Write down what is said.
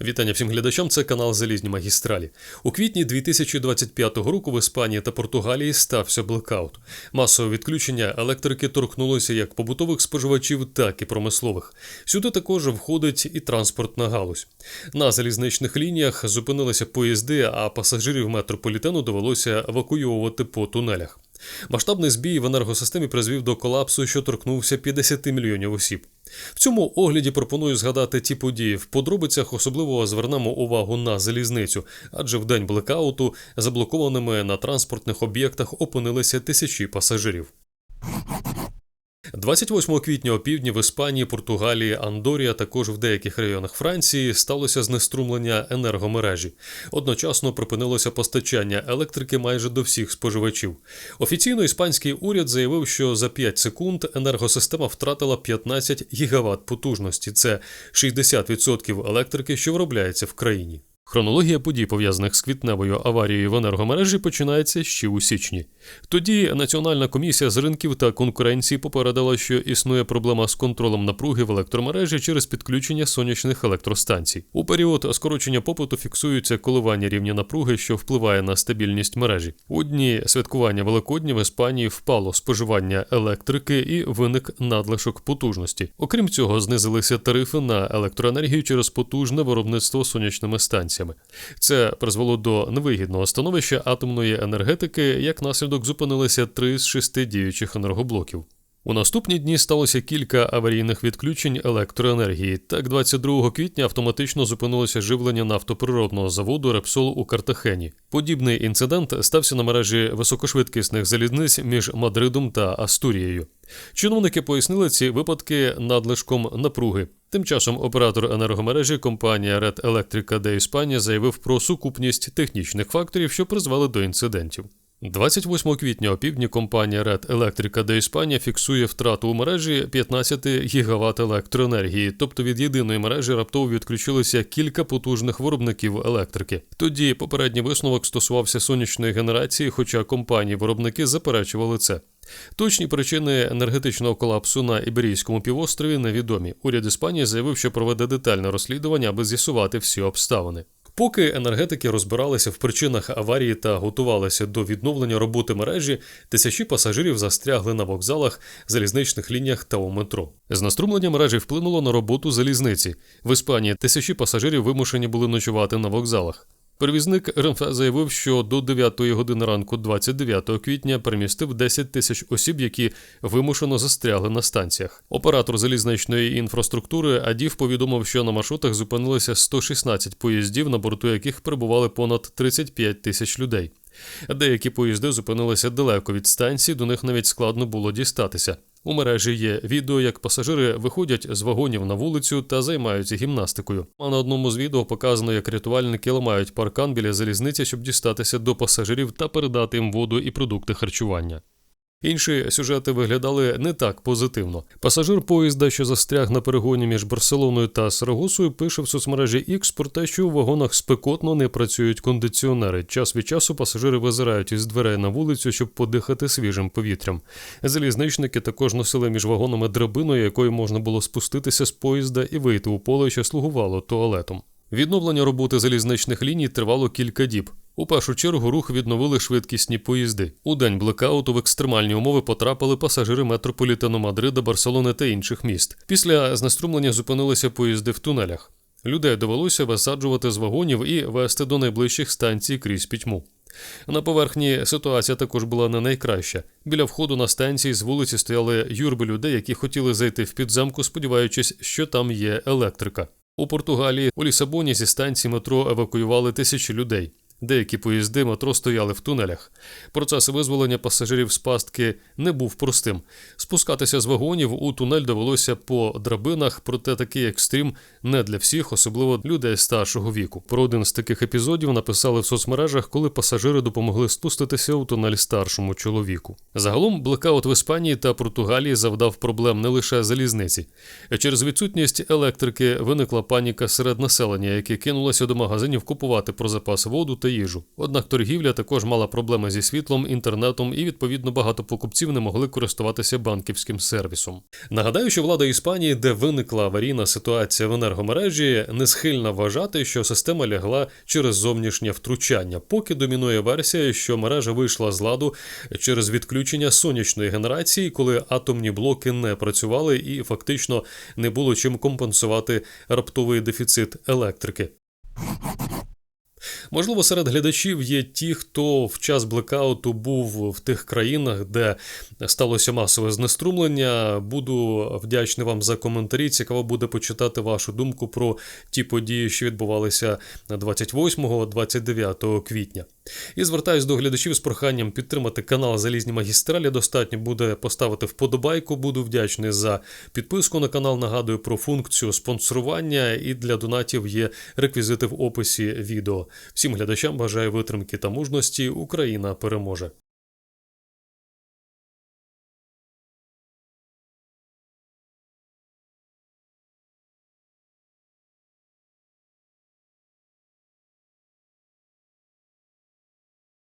Вітання всім глядачам. Це канал Залізні магістралі. У квітні 2025 року в Іспанії та Португалії стався блекаут. Масове відключення електрики торкнулося як побутових споживачів, так і промислових. Сюди також входить і транспортна галузь. На залізничних лініях зупинилися поїзди, а пасажирів метрополітену довелося евакуйовувати по тунелях. Масштабний збій в енергосистемі призвів до колапсу, що торкнувся 50 мільйонів осіб. В цьому огляді пропоную згадати ті події. В подробицях особливо звернемо увагу на залізницю, адже в день блекауту заблокованими на транспортних об'єктах опинилися тисячі пасажирів. 28 квітня опівдні в Іспанії, Португалії, Андорі, а також в деяких районах Франції сталося знеструмлення енергомережі. Одночасно припинилося постачання електрики майже до всіх споживачів. Офіційно іспанський уряд заявив, що за 5 секунд енергосистема втратила 15 гігават потужності. Це 60% електрики, що виробляється в країні. Хронологія подій, пов'язаних з квітневою аварією в енергомережі, починається ще у січні. Тоді Національна комісія з ринків та конкуренції попередила, що існує проблема з контролем напруги в електромережі через підключення сонячних електростанцій. У період скорочення попиту фіксуються коливання рівня напруги, що впливає на стабільність мережі. У дні святкування Великодня в Іспанії впало споживання електрики і виник надлишок потужності. Окрім цього, знизилися тарифи на електроенергію через потужне виробництво сонячними станціями. Це призвело до невигідного становища атомної енергетики, як наслідок зупинилися три з шести діючих енергоблоків. У наступні дні сталося кілька аварійних відключень електроенергії. Так, 22 квітня автоматично зупинилося живлення нафтоприродного заводу Репсол у Картахені. Подібний інцидент стався на мережі високошвидкісних залізниць між Мадридом та Астурією. Чиновники пояснили ці випадки надлишком напруги. Тим часом оператор енергомережі компанія Red Electrica de España заявив про сукупність технічних факторів, що призвели до інцидентів. 28 квітня опівдні компанія Red Electrica de España фіксує втрату у мережі 15 гігават електроенергії, тобто від єдиної мережі раптово відключилося кілька потужних виробників електрики. Тоді попередній висновок стосувався сонячної генерації, хоча компанії-виробники заперечували це. Точні причини енергетичного колапсу на Іберійському півострові невідомі. Уряд Іспанії заявив, що проведе детальне розслідування, аби з'ясувати всі обставини. Поки енергетики розбиралися в причинах аварії та готувалися до відновлення роботи мережі, тисячі пасажирів застрягли на вокзалах, залізничних лініях та у метро. Знаструмлення мережі вплинуло на роботу залізниці. В Іспанії тисячі пасажирів вимушені були ночувати на вокзалах. Перевізник РМФ заявив, що до 9 години ранку, 29 квітня, перемістив 10 тисяч осіб, які вимушено застрягли на станціях. Оператор залізничної інфраструктури Адів повідомив, що на маршрутах зупинилися 116 поїздів, на борту яких перебували понад 35 тисяч людей. Деякі поїзди зупинилися далеко від станції, до них навіть складно було дістатися. У мережі є відео, як пасажири виходять з вагонів на вулицю та займаються гімнастикою. А на одному з відео показано, як рятувальники ламають паркан біля залізниці, щоб дістатися до пасажирів та передати їм воду і продукти харчування. Інші сюжети виглядали не так позитивно. Пасажир поїзда, що застряг на перегоні між Барселоною та Сарагосою, пише в соцмережі X про те, що у вагонах спекотно не працюють кондиціонери. Час від часу пасажири визирають із дверей на вулицю, щоб подихати свіжим повітрям. Залізничники також носили між вагонами драбину, якою можна було спуститися з поїзда і вийти у поле, що слугувало туалетом. Відновлення роботи залізничних ліній тривало кілька діб. У першу чергу рух відновили швидкісні поїзди. У день блекауту в екстремальні умови потрапили пасажири метрополітену Мадрида, Барселони та інших міст. Після знеструмлення зупинилися поїзди в тунелях. Людей довелося висаджувати з вагонів і вести до найближчих станцій крізь пітьму. На поверхні ситуація також була не найкраща. Біля входу на станції з вулиці стояли юрби людей, які хотіли зайти в підземку, сподіваючись, що там є електрика. У Португалії у Лісабоні зі станції метро евакуювали тисячі людей. Деякі поїзди метро стояли в тунелях. Процес визволення пасажирів з пастки не був простим. Спускатися з вагонів у тунель довелося по драбинах, проте такий екстрім не для всіх, особливо людей старшого віку. Про один з таких епізодів написали в соцмережах, коли пасажири допомогли спуститися у тунель старшому чоловіку. Загалом блекаут в Іспанії та Португалії завдав проблем не лише залізниці. Через відсутність електрики виникла паніка серед населення, яке кинулося до магазинів купувати про запас воду та їжу. Однак торгівля також мала проблеми зі світлом, інтернетом і відповідно багато покупців не могли користуватися банківським сервісом. Нагадаю, що влада Іспанії, де виникла аварійна ситуація в енергомережі, не схильна вважати, що система лягла через зовнішнє втручання, поки домінує версія, що мережа вийшла з ладу через відключення сонячної генерації, коли атомні блоки не працювали і фактично не було чим компенсувати раптовий дефіцит електрики. Можливо, серед глядачів є ті, хто в час блекауту був в тих країнах, де сталося масове знеструмлення. Буду вдячний вам за коментарі. Цікаво буде почитати вашу думку про ті події, що відбувалися 28-29 квітня. І звертаюсь до глядачів з проханням підтримати канал Залізні магістралі. Достатньо буде поставити вподобайку. Буду вдячний за підписку на канал. Нагадую про функцію спонсорування, і для донатів є реквізити в описі відео. Всім глядачам бажаю витримки та мужності. Україна переможе.